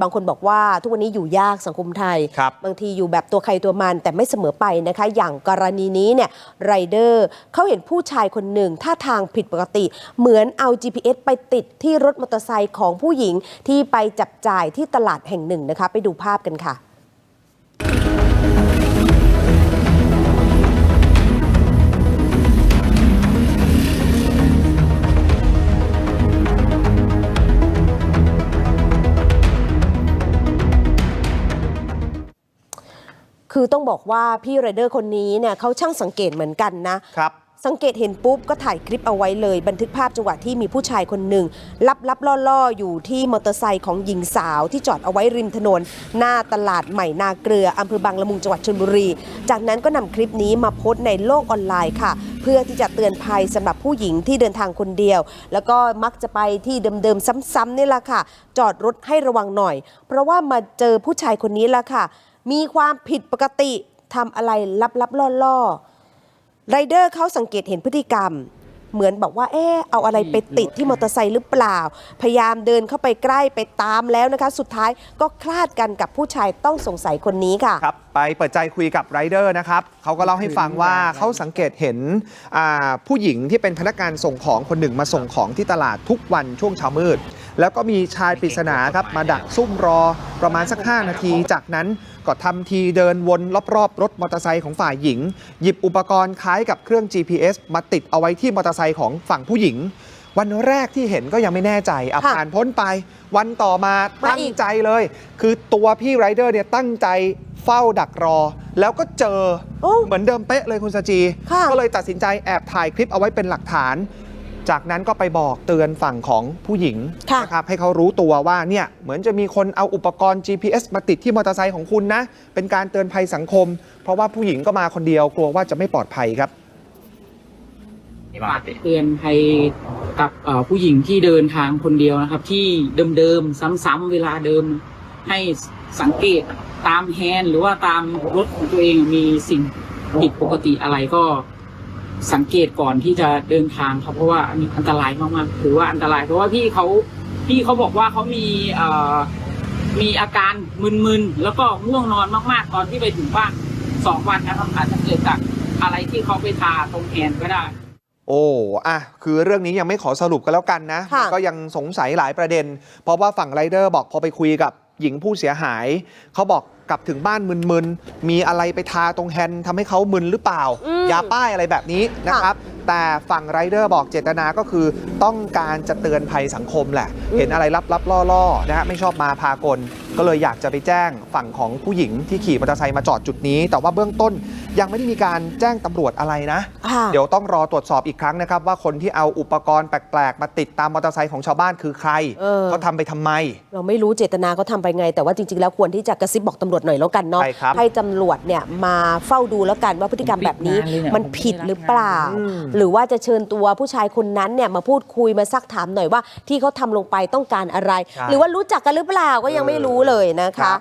บางคนบอกว่าทุกวันนี้อยู่ยากสังคมไทยครับบางทีอยู่แบบตัวใครตัวมันแต่ไม่เสมอไปนะคะ อย่างกรณีนี้เนี่ยไรเดอร์เขาเห็นผู้ชายคนหนึ่งท่าทางผิดปกติ เหมือนเอา GPS ไปติดที่รถมอเตอร์ไซค์ของผู้หญิงที่ไปจับจ่ายที่ตลาดแห่งหนึ่งนะคะ ไปดูภาพกันค่ะ คือต้องบอกว่าพี่ไรเดอร์คนนี้เนี่ยเขาช่างสังเกตเหมือนกันนะครับ สังเกตเห็นปุ๊บก็ถ่ายคลิปเอาไว้เลย บันทึกภาพจังหวะที่มีผู้ชายคนหนึ่งลับลับล่อล่อๆอยู่ที่มอเตอร์ไซค์ของหญิงสาวที่จอดเอาไว้ริมถนน หน้าตลาดใหม่นาเกลืออำเภอบางละมุงจังหวัดชลบุรี จากนั้นก็นำคลิปนี้มาโพสต์ในโลกออนไลน์ค่ะ เพื่อที่จะเตือนภัยสำหรับผู้หญิงที่เดินทางคนเดียว แล้วก็มักจะไปที่เดิมๆซ้ำๆนี่แหละค่ะ จอดรถให้ระวังหน่อย เพราะว่ามาเจอผู้ชายคนนี้ละค่ะ มีความผิดปกติทำอะไรลับๆล่อๆ ไรเดอร์เขาสังเกตเห็นพฤติกรรม เหมือนบอกว่าเอ๊ะเอาอะไรไปติดที่มอเตอร์ไซค์หรือเปล่า พยายามเดินเข้าไปใกล้ไปตามแล้วนะคะ สุดท้ายก็คลาดกันกับผู้ชายต้องสงสัยคนนี้ค่ะ ครับ ไปเปิดใจคุยกับไรเดอร์นะครับเขาก็เล่าให้ฟังว่าเขาสังเกตเห็นอ่าผู้หญิงที่เป็นพนักงานส่งของคนหนึ่งมาส่งของที่ตลาดทุกวันช่วงเช้ามืด แล้วก็มีชายปริศนาครับมาดักซุ่มรอประมาณสัก 5 นาที จากนั้น ก็ทำทีเดินวนรอบๆ รถมอเตอร์ไซค์ของฝ่ายหญิง หยิบอุปกรณ์คล้ายกับเครื่อง GPS มาติดเอาไว้ที่มอเตอร์ไซค์ของฝั่งผู้หญิง วันแรกที่เห็นก็ยังไม่แน่ใจอะค่ะผ่านพ้นไป วันต่อมามาตั้งอีก ใจเลย คือตัวพี่ไรเดอร์เนี่ยตั้งใจเฝ้าดักรอ แล้วก็เจอ โอ้ เหมือนเดิมเป๊ะเลยคุณสจี ค่ะ ก็เลยตัดสินใจแอบถ่ายคลิปเอาไว้เป็นหลักฐาน จากนั้นก็ไปบอกเตือนฝั่งของผู้หญิงค่ะนะครับให้เขารู้ตัวว่าเนี่ยเหมือนจะมีคนเอาอุปกรณ์ GPS มาติดที่มอเตอร์ไซค์ของคุณนะ เป็นการเตือนภัยสังคม เพราะว่าผู้หญิงก็มาคนเดียวกลัวว่าจะไม่ปลอดภัยครับฝากเตือนภัยกับเอ่อผู้หญิงที่เดินทางคนเดียวนะครับ ที่เดิมๆซ้ำๆเวลาเดิมให้สังเกตตามแฮนด์หรือว่าตามรถของตัวเองมีสิ่งผิดปกติอะไรก็ สังเกตก่อนที่จะเดินทางครับเพราะว่าอันนี้อันตรายมากๆถือว่าอันตราย เพราะว่าพี่เขาพี่เขาบอกว่าเขามีเอ่อมีอาการมึนๆแล้วก็ง่วงนอนมาก ๆ ตอนที่ไปถึงบ้านสองวันนะครับอาจจะเกิดจากอะไรที่เขาไปทาตรงแฮนด์ก็ได้ โอ้อะคือเรื่องนี้ยังไม่ขอสรุปกันแล้วกันนะค่ะก็ยังสงสัยหลายประเด็น เพราะว่าฝั่งไรเดอร์บอกพอไปคุยกับหญิงผู้เสียหาย เขาบอก กลับถึงบ้านมึนๆ มีอะไรไปทาตรงแฮนด์ทำให้เขามึนหรือเปล่า อืม ยาป้ายอะไรแบบนี้นะครับ แต่ฝั่งไรเดอร์บอกเจตนาก็คือต้องการจะเตือนภัยสังคมแหละอืมเห็นอะไรลับๆล่อๆนะฮะไม่ชอบมาพากล ก็เลยอยากจะไปแจ้งฝั่งของผู้หญิงที่ขี่มอเตอร์ไซค์มาจอดจุดนี้ แต่ว่าเบื้องต้นยังไม่ได้มีการแจ้งตำรวจอะไรนะค่ะเดี๋ยวต้องรอตรวจสอบอีกครั้งนะครับ ว่าคนที่เอาอุปกรณ์แปลกๆ มาติดตามมอเตอร์ไซค์ของชาวบ้านคือใครเออเขาทำไปทำไม เราไม่รู้เจตนาเขาทำไปไง แต่ว่าจริงๆ แล้วควรที่จะกระซิบบอกตำรวจหน่อยแล้วกันเนาะใช่ครับให้ตำรวจเนี่ยมาเฝ้าดูแล้วกันว่าพฤติกรรมแบบนี้ผมปิดงานเลยเนี่ยมันผิดหรือเปล่าอืมหรือว่าจะเชิญตัวผู้ชายคนนั้นเนี่ยมาพูดคุยมาซักถามหน่อยว่าที่เขาทำลงไปต้องการอะไรใช่หรือว่ารู้จักกันหรือเปล่าก็ยังไม่รู้เลยนะคะ